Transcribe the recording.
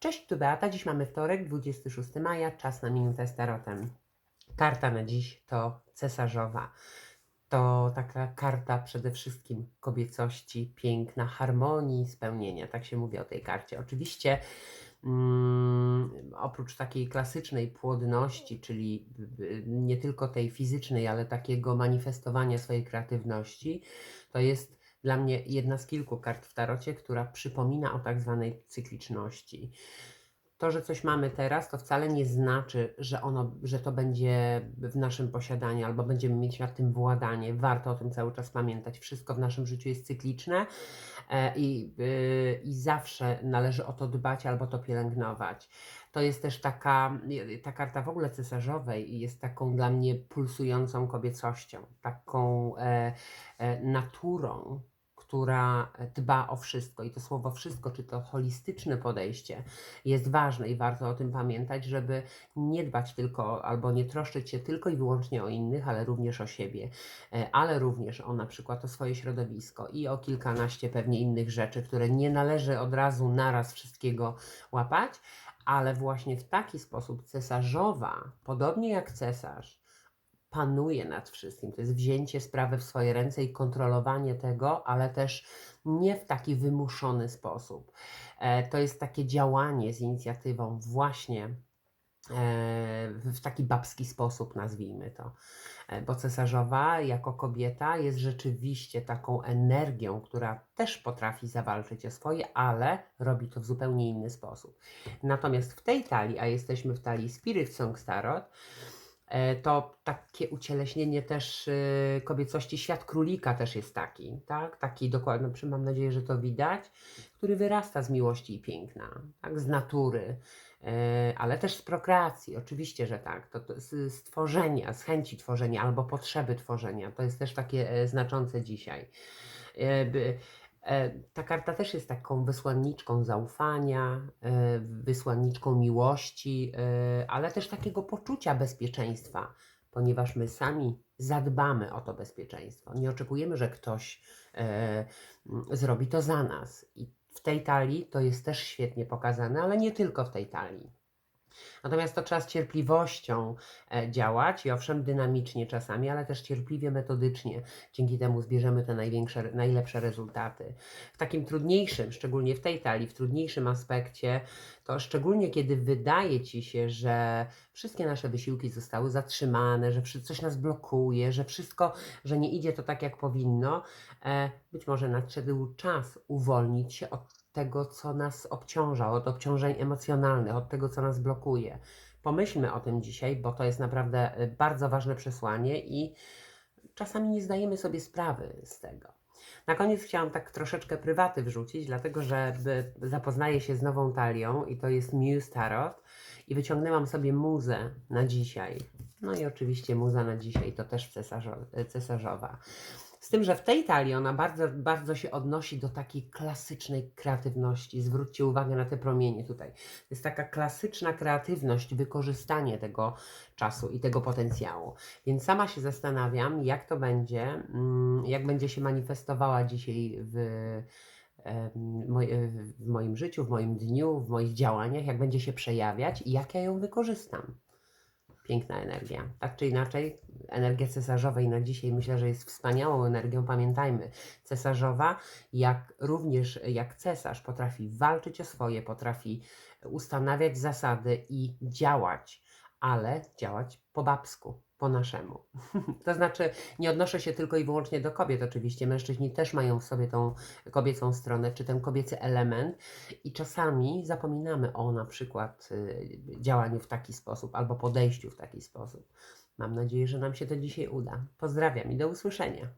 Cześć, tu Beata. Dziś mamy wtorek, 26 maja, czas na minutę z tarotem. Karta na dziś to cesarzowa. To taka karta przede wszystkim kobiecości, piękna, harmonii, spełnienia. Tak się mówi o tej karcie. Oczywiście mm, oprócz takiej klasycznej płodności, czyli nie tylko tej fizycznej, ale takiego manifestowania swojej kreatywności, to jest dla mnie jedna z kilku kart w tarocie, która przypomina o tak zwanej cykliczności. To, że coś mamy teraz, to wcale nie znaczy, że, ono, że to będzie w naszym posiadaniu albo będziemy mieć nad tym władanie. Warto o tym cały czas pamiętać. Wszystko w naszym życiu jest cykliczne e, i, y, i zawsze należy o to dbać albo to pielęgnować. To jest też taka, ta karta w ogóle cesarzowej jest taką dla mnie pulsującą kobiecością, taką e, e, naturą, która dba o wszystko. I to słowo wszystko, czy to holistyczne podejście jest ważne i warto o tym pamiętać, żeby nie dbać tylko albo nie troszczyć się tylko i wyłącznie o innych, ale również o siebie, e, ale również o na przykład o swoje środowisko i o kilkanaście pewnie innych rzeczy, które nie należy od razu naraz wszystkiego łapać, ale właśnie w taki sposób cesarzowa, podobnie jak cesarz, panuje nad wszystkim. To jest wzięcie sprawy w swoje ręce i kontrolowanie tego, ale też nie w taki wymuszony sposób. E, To jest takie działanie z inicjatywą właśnie e, w taki babski sposób, nazwijmy to. E, Bo cesarzowa jako kobieta jest rzeczywiście taką energią, która też potrafi zawalczyć o swoje, ale robi to w zupełnie inny sposób. Natomiast w tej talii, a jesteśmy w talii Spirit Song Tarot, e, to takie ucieleśnienie też y, kobiecości, świat królika też jest taki, tak? Taki dokładnie, mam nadzieję, że to widać, który wyrasta z miłości i piękna, tak? Z natury, e, ale też z prokreacji, oczywiście, że tak, to, to z stworzenia, z chęci tworzenia albo potrzeby tworzenia, to jest też takie e, znaczące dzisiaj. E, Ta karta też jest taką wysłanniczką zaufania, e, wysłanniczką miłości, e, ale też takiego poczucia bezpieczeństwa, ponieważ my sami zadbamy o to bezpieczeństwo. Nie oczekujemy, że ktoś e, m, zrobi to za nas. I w tej talii to jest też świetnie pokazane, ale nie tylko w tej talii. Natomiast to trzeba z cierpliwością e, działać i owszem dynamicznie czasami, ale też cierpliwie, metodycznie. Dzięki temu zbierzemy te największe, najlepsze rezultaty. W takim trudniejszym, szczególnie w tej talii, w trudniejszym aspekcie, to szczególnie kiedy wydaje Ci się, że wszystkie nasze wysiłki zostały zatrzymane, że coś nas blokuje, że wszystko, że nie idzie to tak jak powinno, e, być może nadszedł czas uwolnić się od tego, co nas obciąża, od obciążeń emocjonalnych, od tego, co nas blokuje. Pomyślmy o tym dzisiaj, bo to jest naprawdę y, bardzo ważne przesłanie i czasami nie zdajemy sobie sprawy z tego. Na koniec chciałam tak troszeczkę prywaty wrzucić, dlatego że zapoznaję się z nową talią i to jest Muse Tarot i wyciągnęłam sobie muzę na dzisiaj. No i oczywiście muza na dzisiaj to też cesarzo- cesarzowa. Z tym, że w tej talii ona bardzo, bardzo się odnosi do takiej klasycznej kreatywności. Zwróćcie uwagę na te promienie tutaj. To jest taka klasyczna kreatywność, wykorzystanie tego czasu i tego potencjału. Więc sama się zastanawiam, jak to będzie, mm, jak będzie się manifestowała dzisiaj w, w moim życiu, w moim dniu, w moich działaniach, jak będzie się przejawiać i jak ja ją wykorzystam. Piękna energia. Tak czy inaczej, energia cesarzowej na dzisiaj myślę, że jest wspaniałą energią. Pamiętajmy, cesarzowa, jak również jak cesarz, potrafi walczyć o swoje, potrafi ustanawiać zasady i działać, ale działać po babsku, po naszemu. to znaczy, nie odnoszę się tylko i wyłącznie do kobiet, oczywiście. Mężczyźni też mają w sobie tą kobiecą stronę, czy ten kobiecy element, i czasami zapominamy o na przykład y, działaniu w taki sposób albo podejściu w taki sposób. Mam nadzieję, że nam się to dzisiaj uda. Pozdrawiam i do usłyszenia.